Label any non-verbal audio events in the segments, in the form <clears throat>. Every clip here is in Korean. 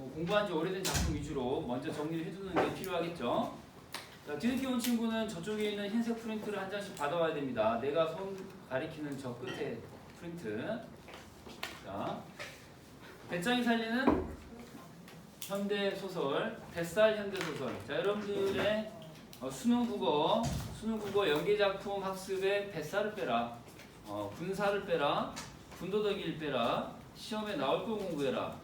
어, 공부한 지 오래된 작품 위주로 먼저 정리를 해두는 게 필요하겠죠. 자, 뒤늦게 온 친구는 저쪽에 있는 흰색 프린트를 한 장씩 받아와야 됩니다. 내가 손 가리키는 저 끝에 프린트. 자, 배짱이 살리는 현대 소설, 뱃살 현대 소설. 자, 여러분들의 어, 수능 국어, 수능 국어 연계 작품 학습에 뱃살을 빼라, 어, 군사를 빼라, 군도덕이를 빼라, 시험에 나올 거 공부해라.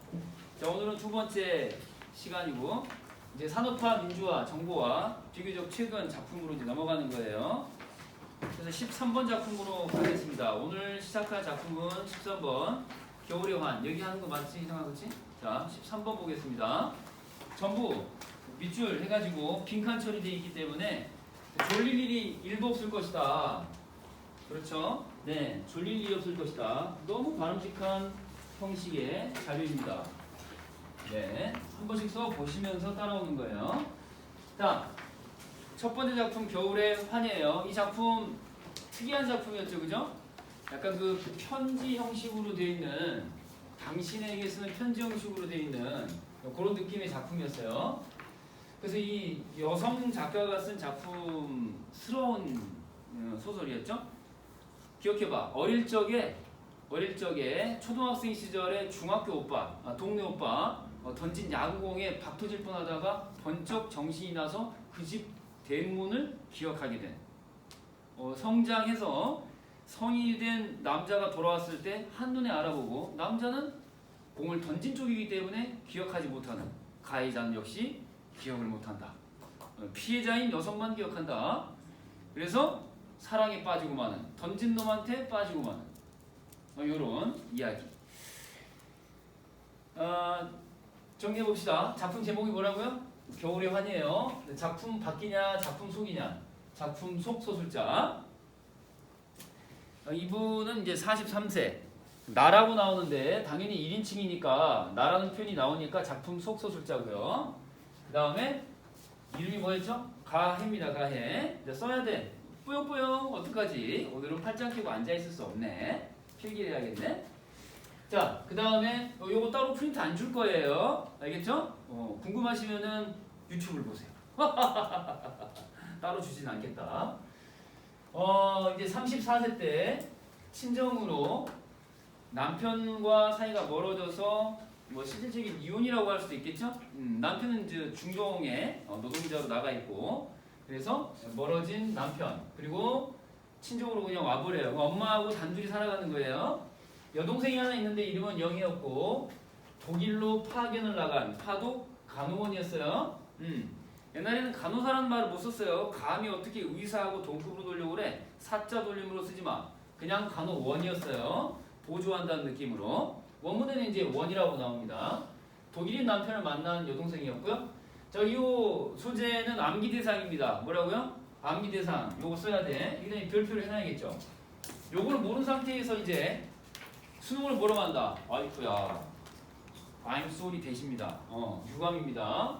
자, 오늘은 두 번째 시간이고 이제 산업화, 민주화, 정보화 비교적 최근 작품으로 이제 넘어가는 거예요. 그래서 13번 작품으로 가겠습니다. 오늘 시작할 작품은 13번 겨울의 환. 여기 하는 거 맞지? 이상한 거지? 자, 13번 보겠습니다. 전부 밑줄 해가지고 빈칸 처리되어 있기 때문에 졸릴 일이 일도 없을 것이다. 그렇죠? 네, 졸릴 일이 없을 것이다. 너무 바람직한 형식의 자료입니다. 네, 한 번씩 써 보시면서 따라오는 거예요. 자, 첫 번째 작품 겨울의 환이에요. 이 작품 특이한 작품이었죠, 그죠? 약간 그 편지 형식으로 되어 있는 당신에게 쓰는 편지 형식으로 되어 있는 그런 느낌의 작품이었어요. 그래서 이 여성 작가가 쓴 작품스러운 어, 소설이었죠. 기억해봐. 어릴 적에 어릴 적에 초등학생 시절에 중학교 오빠, 아, 동네 오빠 어, 던진 야구공에 박 터질 뻔하다가 번쩍 정신이 나서 그 집 대문을 기억하게 된. 어, 성장해서 성인이 된 남자가 돌아왔을 때 한눈에 알아보고 남자는 공을 던진 쪽이기 때문에 기억하지 못하는 가해자는 역시 기억을 못한다. 어, 피해자인 여성만 기억한다. 그래서 사랑에 빠지고 마는 던진 놈한테 빠지고 마는 어, 이런 이야기. 어, 정리해 봅시다. 작품 제목이 뭐라고요? 겨울의 환이에요. 네, 작품 밖이냐, 작품 속이냐? 작품 속 소설자. 어, 이분은 이제 43세. 나라고 나오는데 당연히 1인칭이니까 나라는 표현이 나오니까 작품 속 소설자고요. 그 다음에 이름이 뭐였죠? 가해입니다. 가해. 이제 써야 돼. 뿌용뿌용 어떡하지? 오늘은 팔짱 끼고 앉아 있을 수 없네. 필기를 해야겠네. 자, 그 다음에 요거 따로 프린트 안 줄 거예요. 알겠죠? 어, 궁금하시면은 유튜브를 보세요. <laughs> 따로 주진 않겠다. 어, 이제 34세 때 친정으로 남편과 사이가 멀어져서 뭐 실질적인 이혼이라고 할 수도 있겠죠? 음, 남편은 이제 중동에 어, 노동자로 나가 있고 그래서 멀어진 남편 그리고 친정으로 그냥 와버려요. 엄마하고 단둘이 살아가는 거예요. 여동생이 하나 있는데 이름은 영이었고 독일로 파견을 나간 파독 간호원이었어요. 음. 옛날에는 간호사라는 말을 못 썼어요. 감히 어떻게 의사하고 동급으로 돌려고 그래? 사자 돌림으로 쓰지 마. 그냥 간호원이었어요. 보조한다는 느낌으로. 원문에는 이제 원이라고 나옵니다. 독일인 남편을 만난 여동생이었고요. 자, 이 소재는 암기 대상입니다. 뭐라고요? 암기 대상. 요거 써야 돼. 이거 별표를 해놔야겠죠. 요거를 모르는 상태에서 이제 수능을 보러 간다. 아이쿠야. I'm sorry 대십니다. 어, 유감입니다.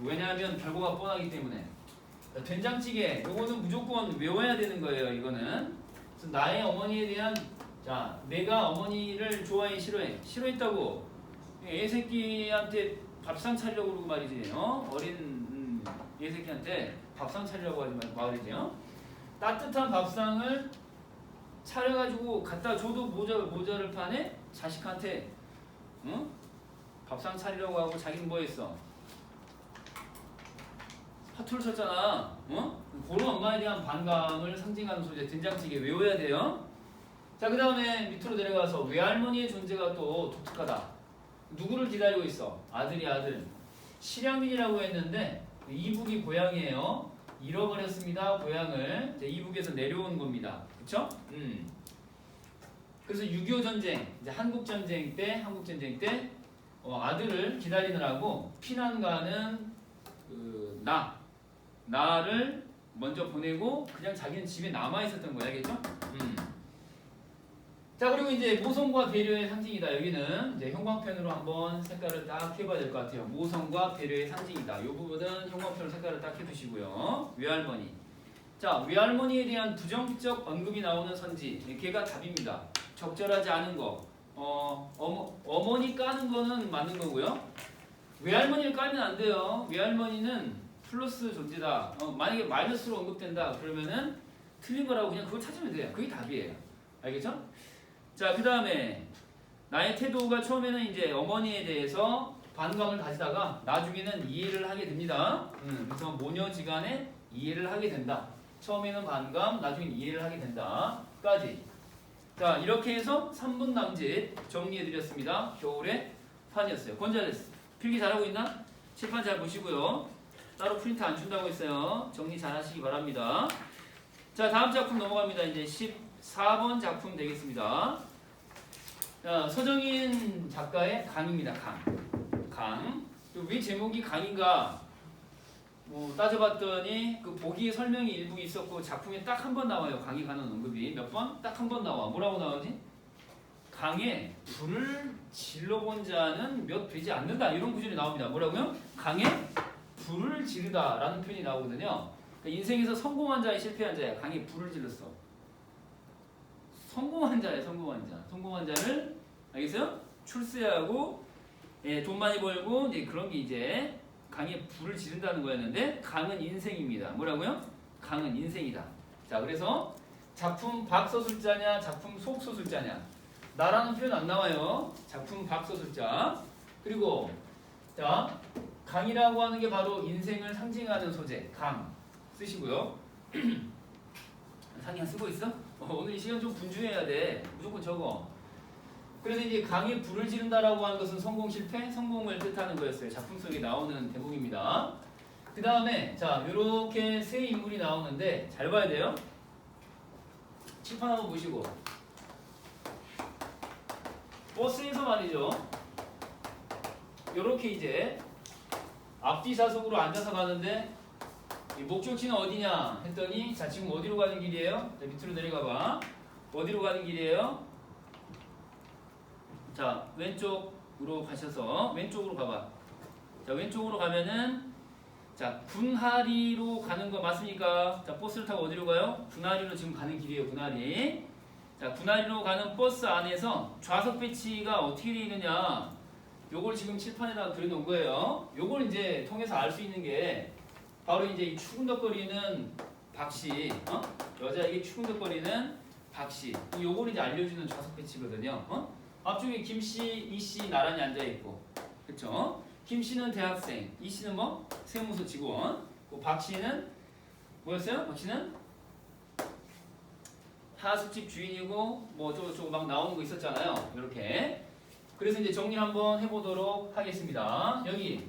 왜냐하면 결과가 뻔하기 때문에. 자, 된장찌개. 요거는 무조건 외워야 되는 거예요. 이거는. 그래서 나의 어머니에 대한 자, 내가 어머니를 좋아해 싫어해 싫어했다고 애새끼한테 밥상 차리려고 그러고 말이지. 어? 어린 음, 애새끼한테 밥상 차리려고 하지 말- 말이지. 어? 따뜻한 밥상을 차려가지고 갖다 줘도 모자 모자를 파네 자식한테 응? 밥상 차리려고 하고 자기는 뭐 했어? 사투를 썼잖아. 어? 그런 엄마에 대한 반감을 상징하는 소재 된장찌개 외워야 돼요. 자, 그 다음에 밑으로 내려가서 외할머니의 존재가 또 독특하다. 누구를 기다리고 있어? 아들이 아들. 실향민이라고 했는데 이북이 고향이에요. 잃어버렸습니다. 고향을. 이북에서 내려온 겁니다. 그쵸? 음. 그래서 6.25 전쟁, 이제 한국 전쟁 때, 한국 전쟁 때 어, 아들을 기다리느라고 피난 가는 그 나, 나를 먼저 보내고 그냥 자기는 집에 남아 있었던 거야, 알겠죠? 음. 자 그리고 이제 모성과 배려의 상징이다. 여기는 이제 형광펜으로 한번 색깔을 딱 해봐야 될 것 같아요. 모성과 배려의 상징이다. 이 부분은 형광펜으로 색깔을 딱 해두시고요. 외할머니. 자 외할머니에 대한 부정적 언급이 나오는 선지. 걔가 답입니다. 적절하지 않은 거. 어 어머 어머니 까는 거는 맞는 거고요. 외할머니를 깔면 안 돼요. 외할머니는 플러스 존재다. 어, 만약에 마이너스로 언급된다 그러면은 틀린 거라고 그냥 그걸 찾으면 돼요. 그게 답이에요. 알겠죠? 자, 그 다음에 나의 태도가 처음에는 이제 어머니에 대해서 반감을 가지다가 나중에는 이해를 하게 됩니다. 음, 그래서 모녀지간에 이해를 하게 된다. 처음에는 반감, 나중엔 이해를 하게 된다. 까지. 자, 이렇게 해서 3분 남짓 정리해드렸습니다. 겨울의 판이었어요. 권자레스. 필기 잘하고 있나? 칠판 잘 보시고요. 따로 프린트 안 준다고 했어요. 정리 잘 하시기 바랍니다. 자, 다음 작품 넘어갑니다. 이제 14번 작품 되겠습니다. 자, 서정인 작가의 강입니다. 강. 강. 그왜 제목이 강인가? 뭐 따져봤더니 그 보기에 설명이 일부 있었고 작품에 딱 한 번 나와요. 강이 가는 언급이 몇 번? 딱 한 번 나와. 뭐라고 나오지? 강에 불을 질러본 자는 몇 되지 않는다. 이런 구절이 나옵니다. 뭐라고요? 강에 불을 지르다라는 표현이 나오거든요. 그러니까 인생에서 성공한 자에 실패한 자야. 강에 불을 질렀어. 성공한 자야, 성공한 자. 성공한 자를 알겠어요? 출세하고 예, 돈 많이 벌고 이제 그런 게 이제 강에 불을 지른다는 거였는데 강은 인생입니다. 뭐라고요? 강은 인생이다. 자, 그래서 작품 박 서술자냐, 작품 속 서술자냐. 나라는 표현 안 나와요. 작품 박 서술자. 그리고 자, 강이라고 하는 게 바로 인생을 상징하는 소재. 강 쓰시고요. <clears throat> 상이야 쓰고 있어? 어, 오늘 이 시간 좀 분주해야 돼. 무조건 적어. 그래서 이제 강에 불을 지른다라고 하는 것은 성공 실패, 성공을 뜻하는 거였어요. 작품 속에 나오는 대목입니다. 그 다음에 자 이렇게 세 인물이 나오는데 잘 봐야 돼요. 칠판 한번 보시고 버스에서 말이죠. 이렇게 이제 앞뒤 좌석으로 앉아서 가는데 이 목적지는 어디냐 했더니 자 지금 어디로 가는 길이에요? 자, 밑으로 내려가 봐. 어디로 가는 길이에요? 자 왼쪽으로 가셔서 왼쪽으로 가봐. 자 왼쪽으로 가면은 자 분하리로 가는 거 맞습니까? 자 버스를 타고 어디로 가요? 분하리로 지금 가는 길이에요. 분하리. 자 분하리로 가는 버스 안에서 좌석 배치가 어떻게 되어 있느냐? 요걸 지금 칠판에다가 그려놓은 거예요. 요걸 이제 통해서 알 수 있는 게 바로 이제 이 추근덕거리는 박씨, 어? 여자에게 추근덕거리는 박씨. 요걸 이제 알려주는 좌석 배치거든요. 어? 앞쪽에 김씨, 이씨 나란히 앉아 있고, 그렇죠? 김씨는 대학생, 이씨는 뭐 세무서 직원, 그 박씨는 뭐였어요? 박씨는 하숙집 주인이고 뭐 저거 막 나오는 거 있었잖아요. 이렇게. 그래서 이제 정리 한번 해보도록 하겠습니다. 여기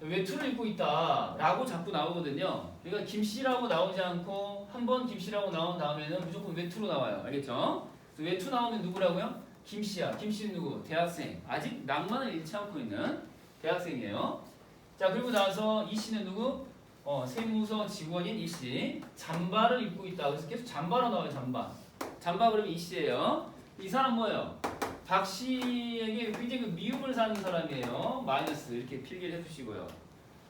외투를 입고 있다라고 자꾸 나오거든요. 그러니까 김씨라고 나오지 않고 한 번 김씨라고 나온 다음에는 무조건 외투로 나와요. 알겠죠? 외투 나오면 누구라고요? 김씨야. 김씨는 누구? 대학생. 아직 낭만을 잃지 않고 있는 대학생이에요. 자 그리고 나서 이 씨는 누구? 어, 세무서 직원인 이 씨. 잠바를 입고 있다. 그래서 계속 잠바로 나와요. 잠바. 잠바 그러면 이 씨예요. 이 사람 뭐예요? 박 씨에게 굉장히 그 미움을 사는 사람이에요. 마이너스 이렇게 필기를 해주시고요.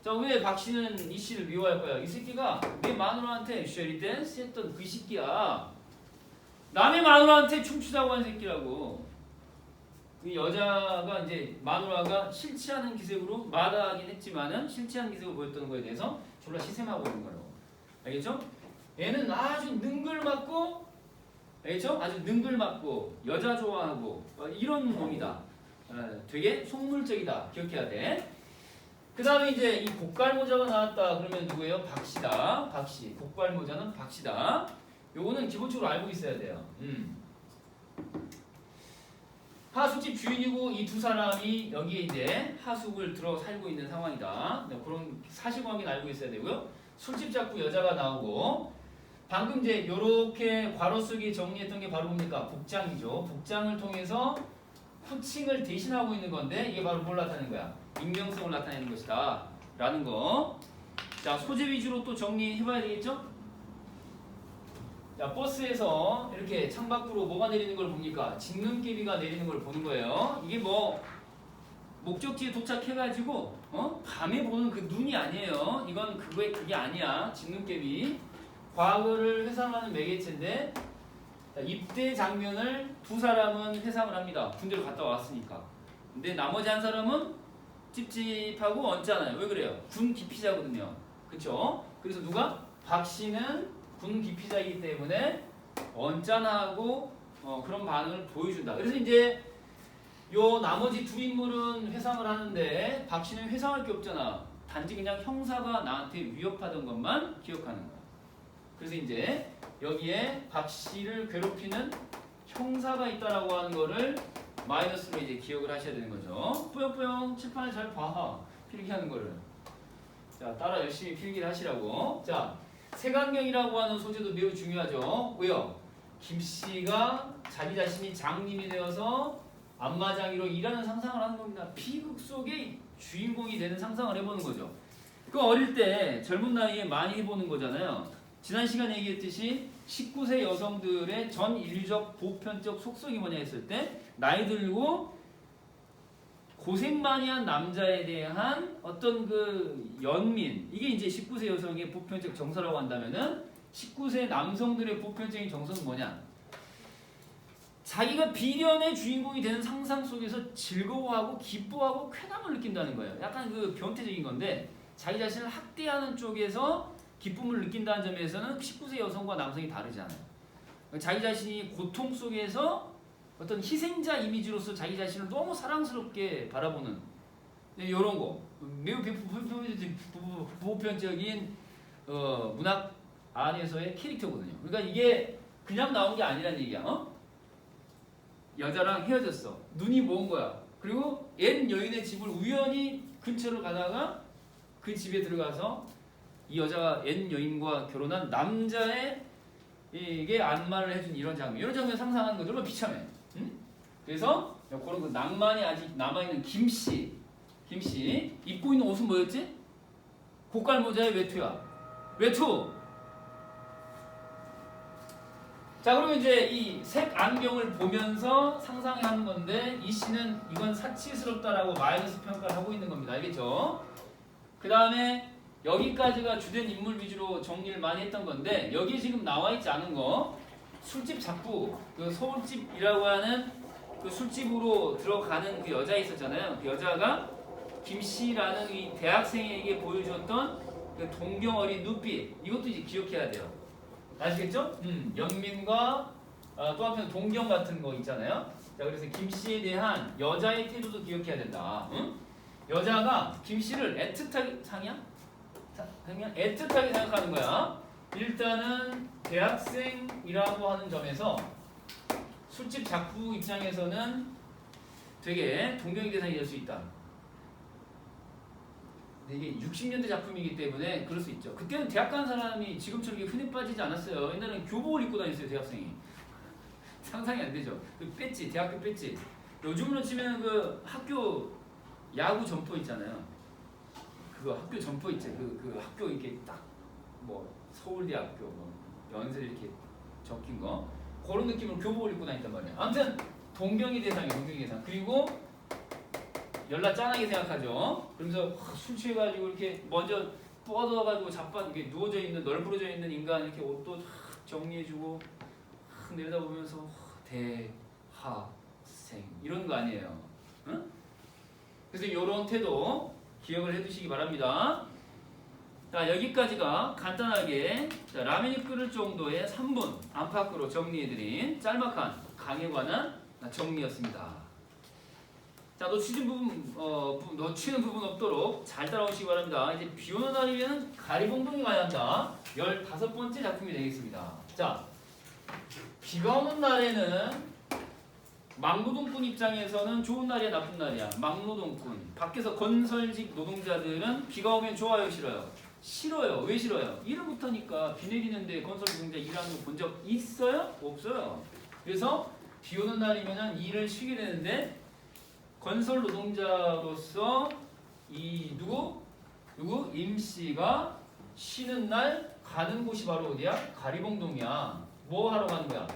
자, 왜 박 씨는 이 씨를 미워할까요? 이 새끼가 내 마누라한테 쉐리 댄스 했던 그 새끼야. 남의 마누라한테 춤추자고 한 새끼라고. 이 여자가 이제 마누라가 싫지 않은 기색으로 마다하긴 했지만은 싫지 않은 기색을 보였던 거에 대해서 졸라 시샘하고 있는 거라고. 알겠죠? 얘는 아주 능글맞고 알겠죠? 아주 능글맞고 여자 좋아하고 어, 이런 놈이다. 어, 되게 속물적이다. 기억해야 돼. 그 다음에 이제 이 곡갈모자가 나왔다 그러면 누구예요? 박씨다. 박씨. 곡갈모자는 박씨다. 요거는 기본적으로 알고 있어야 돼요. 음. 하숙집 주인이고 이 두 사람이 여기에 이제 하숙을 들어 살고 있는 상황이다. 네, 그런 사실관계는 알고 있어야 되고요. 술집 잡고 여자가 나오고 방금 이제 요렇게 괄호 쓰기 정리했던 게 바로 뭡니까? 복장이죠. 복장을 통해서 호칭을 대신하고 있는 건데 이게 바로 뭘 나타내는 거야? 익명성을 나타내는 것이다. 라는 거. 자, 소재 위주로 또 정리해봐야 되겠죠? 자, 버스에서 이렇게 창밖으로 뭐가 내리는 걸 봅니까? 직눈개비가 내리는 걸 보는 거예요. 이게 뭐 목적지에 도착해가지고 어? 밤에 보는 그 눈이 아니에요. 이건 그거에 그게 아니야. 직눈개비. 과거를 회상하는 매개체인데 자, 입대 장면을 두 사람은 회상을 합니다. 군대를 갔다 왔으니까. 근데 나머지 한 사람은 찝찝하고 얹잖아요. 왜 그래요? 군 기피자거든요. 그쵸? 그래서 누가? 박 씨는 군 기피자이기 때문에 언짢아하고 어, 그런 반응을 보여준다. 그래서 이제 요 나머지 두 인물은 회상을 하는데 박 씨는 회상할 게 없잖아. 단지 그냥 형사가 나한테 위협하던 것만 기억하는 거야. 그래서 이제 여기에 박 씨를 괴롭히는 형사가 있다라고 하는 거를 마이너스로 이제 기억을 하셔야 되는 거죠. 뿌용뿌용 칠판에 잘 봐. 필기하는 거를. 자, 따라 열심히 필기를 하시라고. 자, 색안경이라고 하는 소재도 매우 중요하죠. 왜요? 김 씨가 자기 자신이 장님이 되어서 안마장이로 일하는 상상을 하는 겁니다. 비극 속의 주인공이 되는 상상을 해보는 거죠. 그 어릴 때 젊은 나이에 많이 해보는 거잖아요. 지난 시간에 얘기했듯이 19세 여성들의 전 인류적 보편적 속성이 뭐냐 했을 때 나이 들고 고생 많이 한 남자에 대한 어떤 그 연민 이게 이제 19세 여성의 보편적 정서라고 한다면은 19세 남성들의 보편적인 정서는 뭐냐? 자기가 비련의 주인공이 되는 상상 속에서 즐거워하고 기뻐하고 쾌감을 느낀다는 거예요. 약간 그 변태적인 건데 자기 자신을 학대하는 쪽에서 기쁨을 느낀다는 점에서는 19세 여성과 남성이 다르잖아요. 자기 자신이 고통 속에서 어떤 희생자 이미지로서 자기 자신을 너무 사랑스럽게 바라보는 이런 거 매우 보편적인 어, 문학 안에서의 캐릭터거든요. 그러니까 이게 그냥 나온 게 아니라는 얘기야. 어? 여자랑 헤어졌어. 눈이 먼 거야. 그리고 옛 여인의 집을 우연히 근처로 가다가 그 집에 들어가서 이 여자가 옛 여인과 결혼한 남자의 이게 안마를 해준 이런 장면. 이런 장면 상상하는 거 정말 비참해. 응? 그래서 그런 그 낭만이 아직 남아있는 김씨. 김씨. 입고 있는 옷은 뭐였지? 고깔 모자의 외투야. 외투. 자 그러면 이제 이 색 안경을 보면서 상상하는 건데 이 씨는 이건 사치스럽다라고 마이너스 평가를 하고 있는 겁니다. 알겠죠? 그 다음에 여기까지가 주된 인물 위주로 정리를 많이 했던 건데 여기 지금 나와 있지 않은 거 술집 잡부 그 서울집이라고 하는 그 술집으로 들어가는 그 여자 있었잖아요. 그 여자가 김 씨라는 이 대학생에게 보여주었던 그 동경 어린 눈빛 이것도 이제 기억해야 돼요. 아시겠죠? 음, 연민과 어, 또 한편 동경 같은 거 있잖아요. 자 그래서 김 씨에 대한 여자의 태도도 기억해야 된다. 응? 여자가 김 씨를 애틋하게? 자, 그냥 애틋하게 생각하는 거야. 일단은 대학생이라고 하는 점에서 술집 작부 입장에서는 되게 동경의 대상이 될 수 있다. 이게 60년대 작품이기 때문에 그럴 수 있죠. 그때는 대학 간 사람이 지금처럼 흔히 빠지지 않았어요. 옛날에는 교복을 입고 다녔어요, 대학생이. <laughs> 상상이 안 되죠. 그 배지, 대학교 배지. 요즘으로 치면 그 학교 야구 점퍼 있잖아요. 그거 학교 점퍼 있지. 그, 그 학교 이렇게 딱 뭐 서울대학교 뭐 연세 이렇게 적힌 거 그런 느낌으로 교복을 입고 다녔단 말이야. 아무튼 동경이 대상이 동경이 대상. 그리고 연락 짠하게 생각하죠. 그러면서 확술 취해가지고 이렇게 먼저 뻗어가지고 자빠 이렇게 누워져 있는 널브러져 있는 인간 이렇게 옷도 확 정리해주고 확 내려다보면서 대하생 이런 거 아니에요. 응? 그래서 이런 태도 기억을 해두시기 바랍니다. 자 여기까지가 간단하게 자, 라면이 끓을 정도의 3분 안팎으로 정리해드린 짤막한 강에 관한 정리였습니다. 자 놓치는 부분 어 부- 놓치는 부분 없도록 잘 따라오시기 바랍니다. 이제 비 오는 날이면 가리봉동이 가야 한다. 15번째 작품이 되겠습니다. 자 비가 오는 날에는 막노동꾼 입장에서는 좋은 날이야 나쁜 날이야 막노동꾼 밖에서 건설직 노동자들은 비가 오면 좋아요 싫어요 싫어요. 왜 싫어요? 일을 못하니까 비 내리는데 건설 노동자 일하는 거 본 적 있어요? 없어요. 그래서 비 오는 날이면 일을 쉬게 되는데 건설 노동자로서 이 누구? 누구? 임 씨가 쉬는 날 가는 곳이 바로 어디야? 가리봉동이야. 뭐 하러 가는 거야?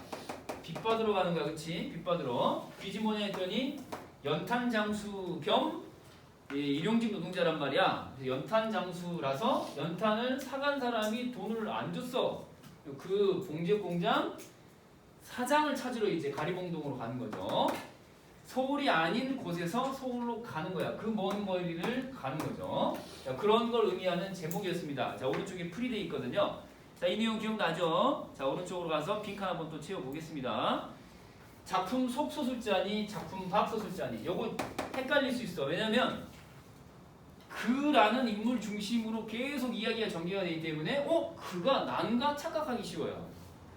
빚 받으러 가는 거야, 그치? 빚 받으러. 빚이 뭐냐 했더니 연탄 장수 겸 예, 일용직 노동자란 말이야. 연탄 장수라서 연탄을 사간 사람이 돈을 안 줬어. 그 봉제 공장 사장을 찾으러 이제 가리봉동으로 가는 거죠. 서울이 아닌 곳에서 서울로 가는 거야. 그 먼 거리를 가는 거죠. 자, 그런 걸 의미하는 제목이었습니다. 자, 오른쪽에 풀이 돼 있거든요. 자, 이 내용 기억나죠? 자, 오른쪽으로 가서 빈칸 한번 또 채워보겠습니다. 작품 속 소술자니 작품 밖 소술자니 요거 헷갈릴 수 있어. 왜냐면 그라는 인물 중심으로 계속 이야기가 전개가 되기 때문에 어? 그가 난가 착각하기 쉬워요.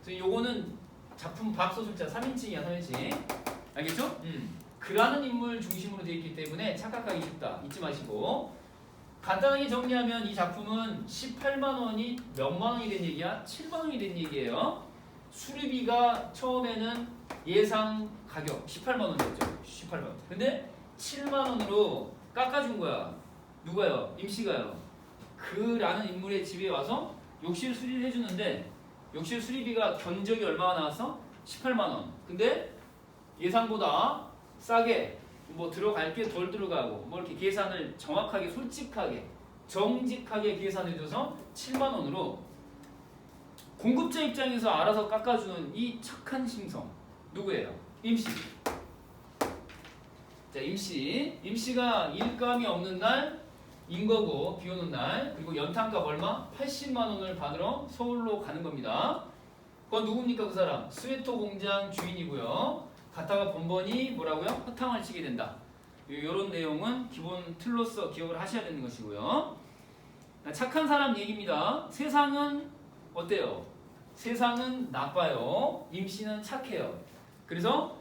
그래서 요거는 작품 밖 소술자 3인칭이야 3인칭. 알겠죠? 음. 그라는 인물 중심으로 되어 있기 때문에 착각하기 쉽다. 잊지 마시고 간단하게 정리하면 이 작품은 18만 원이 몇만 원이 된 얘기야? 7만 원이 된 얘기예요. 수리비가 처음에는 예상 가격 18만 원이었죠. 18만 원. 근데 7만 원으로 깎아준 거야. 누가요? 임씨가요. 그라는 인물의 집에 와서 욕실 수리를 해주는데 욕실 수리비가 견적이 얼마나 나왔어? 18만 원. 근데 예상보다 싸게 뭐 들어갈 게 덜 들어가고 뭐 이렇게 계산을 정확하게 솔직하게 정직하게 계산해줘서 7만 원으로 공급자 입장에서 알아서 깎아주는 이 착한 심성 누구예요? 임씨. 자 임씨 임씨가 일감이 없는 날 인 거고 비 오는 날 그리고 연탄값 얼마? 80만 원을 받으러 서울로 가는 겁니다. 그건 누굽니까 그 사람? 스웨터 공장 주인이고요. 갔다가 번번이 뭐라고요? 허탕을 치게 된다. 이런 내용은 기본 틀로서 기억을 하셔야 되는 것이고요. 착한 사람 얘기입니다. 세상은 어때요? 세상은 나빠요. 임씨는 착해요. 그래서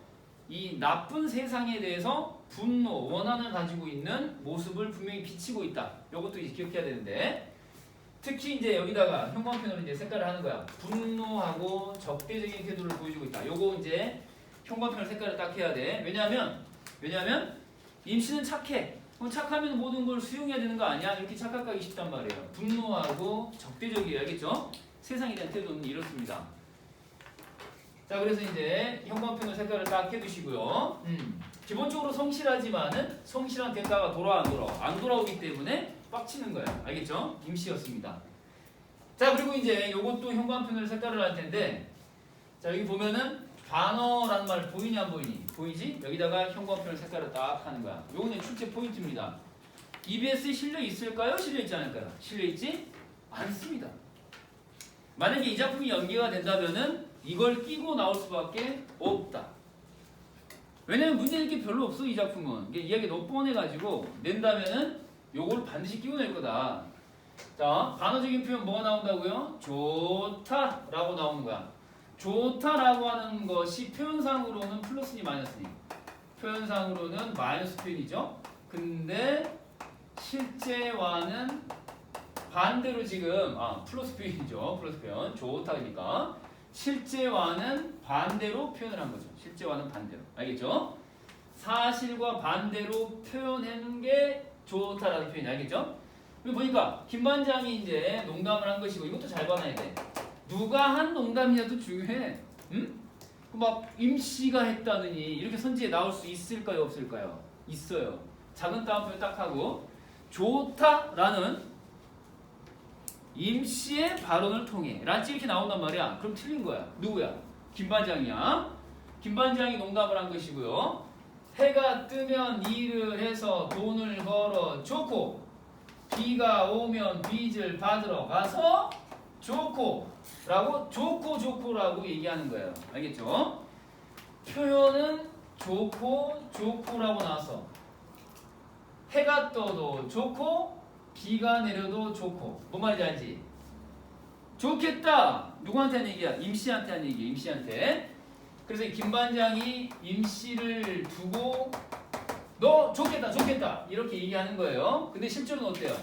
이 나쁜 세상에 대해서 분노, 원한을 가지고 있는 모습을 분명히 비치고 있다. 이것도 이제 기억해야 되는데 특히 이제 여기다가 형광펜으로 이제 색깔을 하는 거야. 분노하고 적대적인 태도를 보여주고 있다. 요거 이제 형광펜으로 색깔을 딱 해야 돼. 왜냐하면 왜냐하면 임씨는 착해. 그럼 착하면 모든 걸 수용해야 되는 거 아니야? 이렇게 착각하기 쉽단 말이에요. 분노하고 적대적이에요. 알겠죠? 세상에 대한 태도는 이렇습니다. 자, 그래서 이제 형광펜으로 색깔을 딱 해두시고요. 음, 기본적으로 성실하지만은 성실한 대가가 돌아 안 돌아 안 돌아오기 때문에 빡치는 거예요. 알겠죠? 임씨였습니다. 자, 그리고 이제 요것도 형광펜으로 색깔을 할 텐데, 자 여기 보면은 반어라는 말 보이냐 안 보이니? 보이지? 여기다가 형광펜을 색깔을 딱 하는 거야. 요거는 출제 포인트입니다. EBS에 실려 있을까요? 실려 있지 않을까요? 실려 있지 않습니다. 만약에 이 작품이 연기가 된다면은 이걸 끼고 나올 수밖에 없다. 왜냐면 문제 낼 게 별로 없어 이 작품은. 이게 이야기 너무 뻔해가지고 낸다면은 요걸 반드시 끼고 낼 거다. 자 반어적인 표현 뭐가 나온다고요? 좋다라고 나오는 거야. 좋다라고 하는 것이 표현상으로는 플러스니 마이너스니? 표현상으로는 마이너스 표현이죠. 근데 실제와는 반대로 지금 아 플러스 표현이죠. 플러스 표현 좋다니까 실제와는 반대로 표현을 한 거죠. 실제와는 반대로 알겠죠? 사실과 반대로 표현하는 게 좋다라는 표현이 알겠죠? 여기 보니까 김 반장이 이제 농담을 한 것이고 이것도 잘 봐놔야 돼. 누가 한 농담이냐도 중요해. 응? 막 임씨가 했다느니 이렇게 선지에 나올 수 있을까요 없을까요? 있어요. 작은 따옴표 딱 하고 좋다라는 임씨의 발언을 통해 란지 이렇게 나온단 말이야. 그럼 틀린 거야. 누구야? 김반장이야. 김반장이 농담을 한 것이고요. 해가 뜨면 일을 해서 돈을 벌어 좋고 비가 오면 빚을 받으러 가서 좋고 라고 좋고 좋고라고 얘기하는 거예요. 알겠죠? 표현은 좋고 좋고라고 나와서 해가 떠도 좋고 비가 내려도 좋고. 뭔 말인지 알지? 좋겠다! 누구한테 하는 얘기야? 임씨한테 하는 얘기야 임씨한테. 그래서 이 김반장이 임씨를 두고 너 좋겠다 좋겠다. 이렇게 얘기하는 거예요. 근데 실제로는 어때요?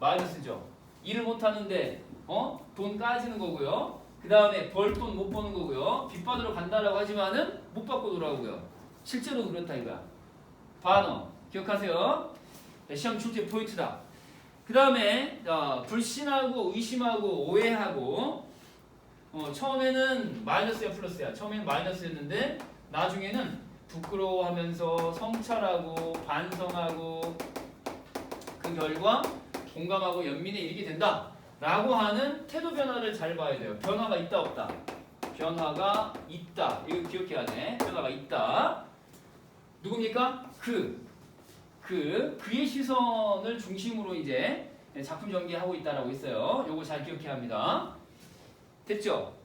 마이너스죠. 일을 못 하는데 어? 돈 까지는 거고요. 그 다음에 벌 돈 못 버는 거고요. 빚 받으러 간다라고 하지만은 못 받고 돌아오고요. 실제로 그렇다 이거야. 반어. 기억하세요? 네, 시험 출제 포인트다 그 다음에 어, 불신하고 의심하고 오해하고 어, 처음에는 마이너스야 플러스야. 처음에는 마이너스였는데 나중에는 부끄러워하면서 성찰하고 반성하고 그 결과 공감하고 연민에 이르게 된다 라고 하는 태도 변화를 잘 봐야 돼요. 변화가 있다 없다. 변화가 있다. 이거 기억해야 돼. 변화가 있다. 누굽니까? 그. 그. 그의 시선을 중심으로 이제 작품 전개하고 있다라고 했어요. 요거 잘 기억해야 합니다. 됐죠? 자,